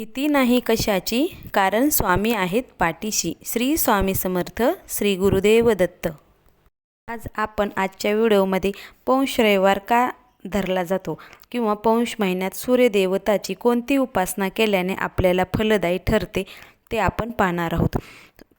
भीती नाही कशाची? कारण स्वामी आहेत पाठीशी. श्री स्वामी समर्थ श्री गुरुदेव दत्त. आज आपण आजच्या व्हिडिओमध्ये पौष रविवार का धरला जातो किंवा पौष महिन्यात सूर्यदेवताची कोणती उपासना केल्याने आपल्याला फलदायी ठरते ते आपण पाहणार आहोत.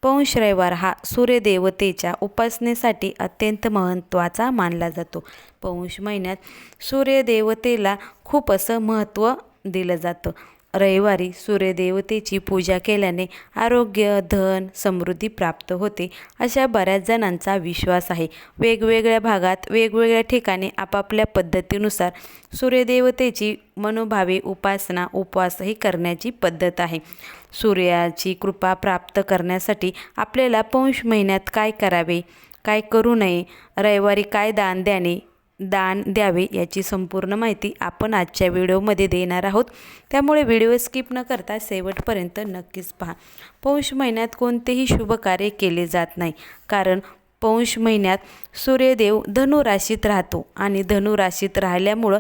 पौष रविवार हा सूर्यदेवतेच्या उपासनेसाठी अत्यंत महत्त्वाचा मानला जातो. पौष महिन्यात सूर्यदेवतेला खूप असं महत्त्व दिलं जातं. रविवारी सूर्यदेवतेची पूजा केल्याने आरोग्य धन समृद्धी प्राप्त होते. अशा बऱ्याच जणांचा विश्वास आहे. वेगवेगळ्या भागात वेगवेगळ्या ठिकाणी आपापल्या पद्धतीनुसार सूर्यदेवतेची मनोभावे उपासना उपवासही करण्याची पद्धत आहे. सूर्याची कृपा प्राप्त करण्यासाठी आपल्याला पौष महिन्यात काय करावे काय करू नये रविवारी काय दान द्याने दान द्यावे याची संपूर्ण माहिती आपण आजच्या व्हिडिओमध्ये देणार आहोत. त्यामुळे व्हिडिओ स्किप न करता शेवटपर्यंत नक्कीच पहा. पौष महिन्यात कोणतेही शुभ कार्य केले जात नाही. कारण पौष महिन्यात सूर्यदेव धनुराशीत राहतो आणि धनुराशीत राहिल्यामुळं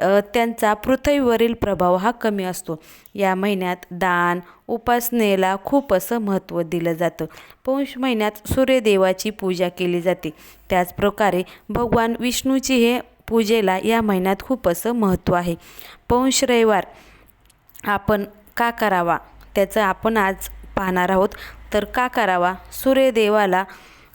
त्यांचा पृथ्वीवरील प्रभाव हा कमी असतो. या महिन्यात दान उपासनेला खूप असं महत्त्व दिलं जातं. पौष महिन्यात सूर्यदेवाची पूजा केली जाते. त्याचप्रकारे भगवान विष्णूची हे पूजेला या महिन्यात खूप असं महत्त्व आहे. पौष रविवार आपण का करावा? त्याचं आपण आज पाहणार आहोत. तर का करावा? सूर्यदेवाला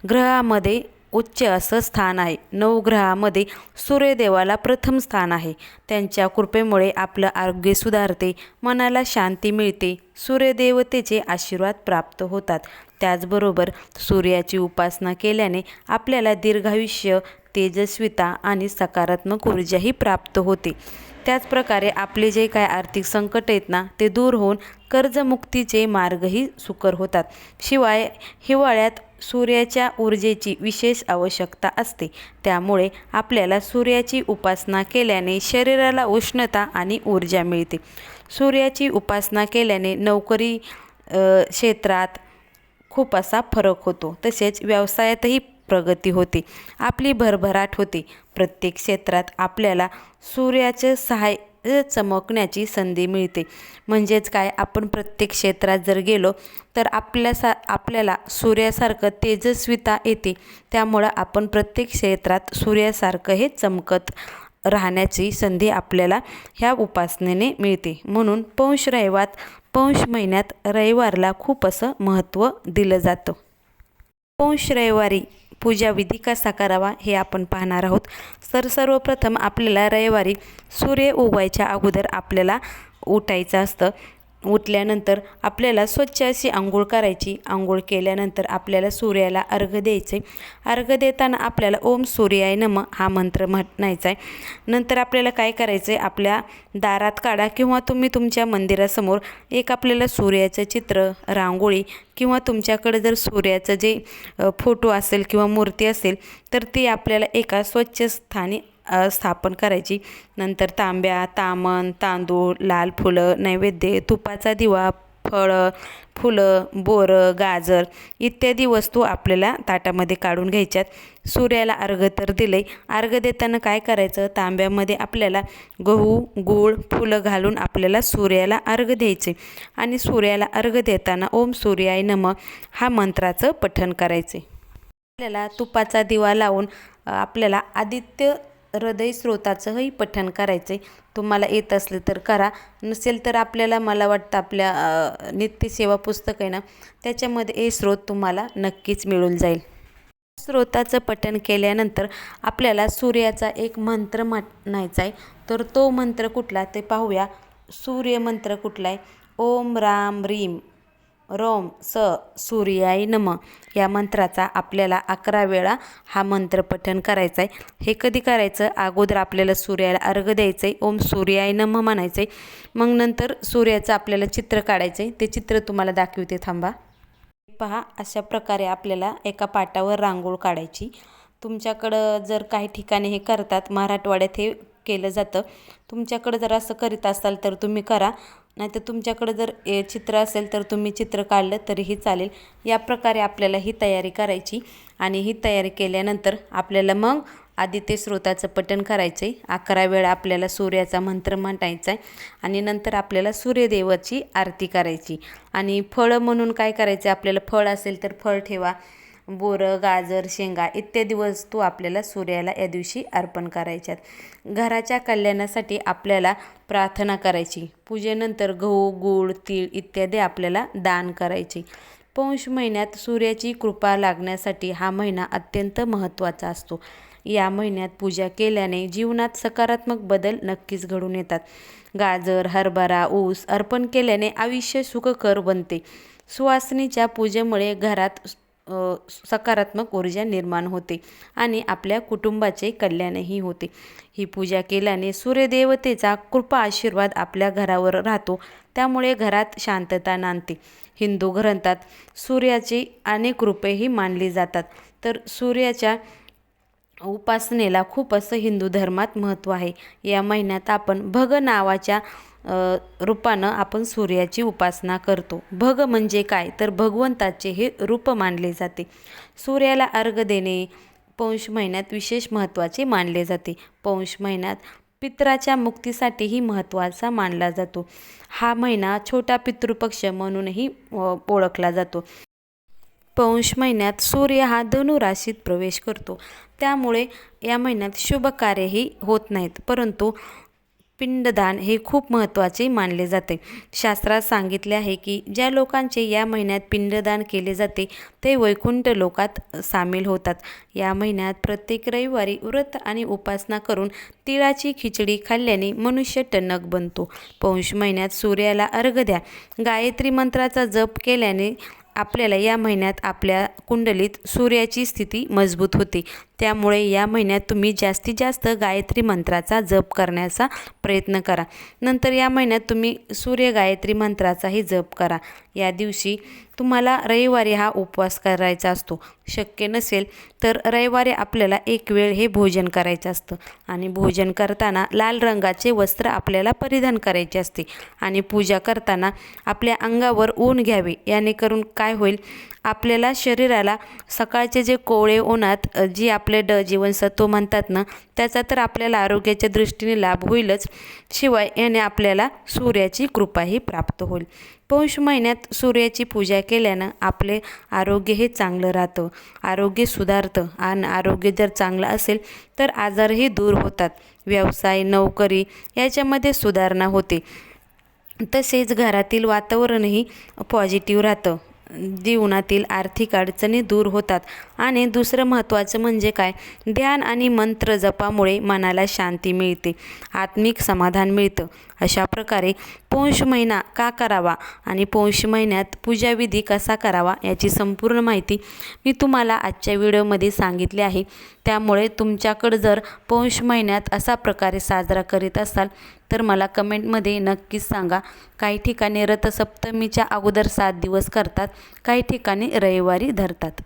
ग्रहामध्ये उच्च असं स्थान आहे. नवग्रहामध्ये सूर्यदेवाला प्रथम स्थान आहे. त्यांच्या कृपेमुळे आपलं आरोग्य सुधारते मनाला शांती मिळते सूर्यदेवतेचे आशीर्वाद प्राप्त होतात. त्याचबरोबर सूर्याची उपासना केल्याने आपल्याला दीर्घायुष्य तेजस्विता आणि सकारात्मक ऊर्जाही प्राप्त होते. त्याचप्रकारे आपले जे काय आर्थिक संकट आहेत ना ते दूर होऊन कर्जमुक्तीचे मार्गही सुकर होतात. शिवाय हिवाळ्यात सूर्याच्या ऊर्जेची विशेष आवश्यकता असते. त्यामुळे आपल्याला सूर्याची उपासना केल्याने शरीराला उष्णता आणि ऊर्जा मिळते. सूर्याची उपासना केल्याने नोकरी क्षेत्रात खूप असा फरक होतो. तसेच व्यवसायातही प्रगती होते. आपली भरभराट होते. प्रत्येक क्षेत्रात आपल्याला सूर्याचं सहाय चमकण्याची संधी मिळते. म्हणजेच काय? आपण प्रत्येक क्षेत्रात जर गेलो तर आपल्या सा आपल्याला सूर्यासारखं तेजस्विता येते. त्यामुळं आपण प्रत्येक क्षेत्रात सूर्यासारखं हे चमकत राहण्याची संधी आपल्याला ह्या उपासनेने मिळते. म्हणून पौष रविवार पौष महिन्यात रविवारला खूप असं महत्त्व दिलं जातं. पौष रविवारी पूजाविधी कसा करावा हे आपण पाहणार आहोत. तर सर्वप्रथम आपल्याला रविवारी सूर्य उगवायच्या अगोदर आपल्याला उठायचं असतं. उठल्यानंतर आपल्याला स्वच्छ अशी आंघोळ करायची. आंघोळ केल्यानंतर आपल्याला सूर्याला अर्घ द्यायचे अर्घ देताना आपल्याला ओम सूर्याय नम हा मंत्र म्हणायचा आहे. नंतर आपल्याला काय करायचं आहे आपल्या दारात काढा किंवा तुम्ही तुमच्या मंदिरासमोर एक आपल्याला सूर्याचं चित्र रांगोळी किंवा तुमच्याकडे जर सूर्याचं जे फोटो असेल किंवा मूर्ती असेल तर ती आपल्याला एका स्वच्छ स्थानी स्थापन करायची. नंतर तांब्या तामण तांदूळ लाल फुलं नैवेद्य तुपाचा दिवा फळं फुलं बोरं गाजर इत्यादी वस्तू आपल्याला ताटामध्ये काढून घ्यायच्यात. सूर्याला अर्घ तर दिले अर्घ देताना काय करायचं? तांब्यामध्ये आपल्याला गहू गूळ फुलं घालून आपल्याला सूर्याला अर्घ द्यायचे. आणि सूर्याला अर्घ देताना ओम सूर्याय नम हा मंत्राचं पठण करायचे. आपल्याला तुपाचा दिवा लावून आपल्याला आदित्य हृदय स्रोताचंही पठण करायचं आहे तुम्हाला येत असलं तर करा. नसेल तर आपल्याला मला वाटतं आपल्या नित्यसेवा पुस्तक आहे ना त्याच्यामध्ये हे स्रोत तुम्हाला नक्कीच मिळून जाईल. स्रोताचं पठण केल्यानंतर आपल्याला सूर्याचा एक मंत्र म्हणायचा आहे तर तो मंत्र कुठला? ते पाहूया. सूर्यमंत्र कुठला आहे ओम राम रीम. रोम स सूर्याय नम या मंत्राचा आपल्याला अकरा वेळा हा मंत्र पठण करायचा आहे हे कधी करायचं? अगोदर आपल्याला सूर्याला अर्घ द्यायचं आहे ओम सूर्याय नम म्हणायचं आहे मग नंतर सूर्याचं आपल्याला चित्र काढायचं आहे ते चित्र तुम्हाला दाखवते थांबा. पहा अशा प्रकारे आपल्याला एका पाटावर रांगोळ काढायची. तुमच्याकडं जर काही ठिकाणी हे करतात मराठवाड्यात हे केलं जातं. तुमच्याकडं जर असं करीत असाल तर तुम्ही करा. नाहीतर तुमच्याकडं जर ए चित्र असेल तर तुम्ही चित्र काढलं तरीही चालेल. या प्रकारे आपल्याला ही तयारी करायची आणि ही तयारी केल्यानंतर आपल्याला मग आदित्य स्रोताचं पठण करायचं आहे अकरा वेळा आपल्याला सूर्याचा मंत्र म्हणायचा आहे आणि नंतर आपल्याला सूर्यदेवाची आरती करायची. आणि फळं म्हणून काय करायचं? आपल्याला फळ असेल तर फळ ठेवा. बोरं गाजर शेंगा इत्यादी वस्तू आपल्याला सूर्याला या दिवशी अर्पण करायच्यात. घराच्या कल्याणासाठी आपल्याला प्रार्थना करायची. पूजेनंतर गहू गूळ तीळ इत्यादी आपल्याला दान करायचे. पौष महिन्यात सूर्याची कृपा लागण्यासाठी हा महिना अत्यंत महत्त्वाचा असतो. या महिन्यात पूजा केल्याने जीवनात सकारात्मक बदल नक्कीच घडून येतात. गाजर हरभरा ऊस अर्पण केल्याने आयुष्य सुखकर बनते. सुवासनीच्या पूजेमुळे घरात सकारात्मक ऊर्जा निर्माण होते आणि आपल्या कुटुंबाचे कल्याणही होते. ही पूजा केल्याने सूर्यदेवतेचा कृपा आशीर्वाद आपल्या घरावर राहतो त्यामुळे घरात शांतता नांदते. हिंदू ग्रंथात सूर्याची अनेक रूपेही मानली जातात तर सूर्याच्या उपासनेला खूप असं हिंदू धर्मात महत्त्व आहे. या महिन्यात आपण भग नावाच्या रूपानं आपण सूर्याची उपासना करतो. भग म्हणजे काय? तर भगवंताचे हे रूप मानले जाते. सूर्याला अर्घ देणे पौष महिन्यात विशेष महत्त्वाचे मानले जाते. पौष महिन्यात पित्राच्या मुक्तीसाठीही महत्त्वाचा मानला जातो. हा महिना छोटा पितृपक्ष म्हणूनही ओळखला जातो. पौष महिन्यात सूर्य हा धनुराशीत प्रवेश करतो. त्यामुळे या महिन्यात शुभ कार्यही होत नाहीत. परंतु पिंडदान हे खूप महत्त्वाचे मानले जाते. शास्त्रात सांगितले आहे की ज्या लोकांचे या महिन्यात पिंडदान केले जाते ते वैकुंठ लोकात सामील होतात. या महिन्यात प्रत्येक रविवारी व्रत आणि उपासना करून तिळाची खिचडी खाल्ल्याने मनुष्य टणक बनतो. पौष महिन्यात सूर्याला अर्घ द्या. गायत्री मंत्राचा जप केल्याने आपल्याला या महिन्यात आपल्या कुंडलीत सूर्याची स्थिती मजबूत होते. त्यामुळे या महिन्यात तुम्ही जास्तीत जास्त गायत्री मंत्राचा जप करण्याचा प्रयत्न करा. नंतर या महिन्यात तुम्ही सूर्य गायत्री मंत्राचाही जप करा. या दिवशी तुम्हाला रविवारी हा उपवास करायचा असतो. शक्य नसेल तर रविवारी आपल्याला एक वेळ हे भोजन करायचं असतं. आणि भोजन करताना लाल रंगाचे वस्त्र आपल्याला परिधान करायचे असते. आणि पूजा करताना आपल्या अंगावर ऊन घ्यावे. याने करून काय होईल? आपल्याला शरीराला सकाळचे जे कोवळे उन्हात जी आपले ड जीवनसत्व म्हणतात ना त्याचा तर आपल्याला आरोग्याच्या दृष्टीने लाभ होईलच. शिवाय याने आपल्याला सूर्याची कृपाही प्राप्त होईल. पौष महिन्यात सूर्याची पूजा केल्यानं आपले आरोग्य हे चांगलं राहतं. आरोग्य सुधारतं आणि आरोग्य जर चांगलं असेल तर आजारही दूर होतात. व्यवसाय नोकरी याच्यामध्ये सुधारणा होते. तसेच घरातील वातावरणही पॉझिटिव्ह राहतं. जीवनातील आर्थिक अडचणी दूर होतात. आणि दुसरं महत्त्वाचं म्हणजे काय? ध्यान आणि मंत्र जपामुळे मनाला शांती मिळते. आत्मिक समाधान मिळतं. अशा प्रकारे पौष महिना का करावा आणि पौष महिन्यात पूजाविधी कसा करावा याची संपूर्ण माहिती मी तुम्हाला आजच्या व्हिडिओमध्ये सांगितली आहे. त्यामुळे तुमच्याकडं जर पौष महिन्यात असा प्रकारे साजरा करीत असाल तर मला कमेंटमध्ये नक्कीच सांगा. काही ठिकाणी रथसप्तमीच्या अगोदर सात दिवस करतात काही ठिकाणी रविवारी धरतात.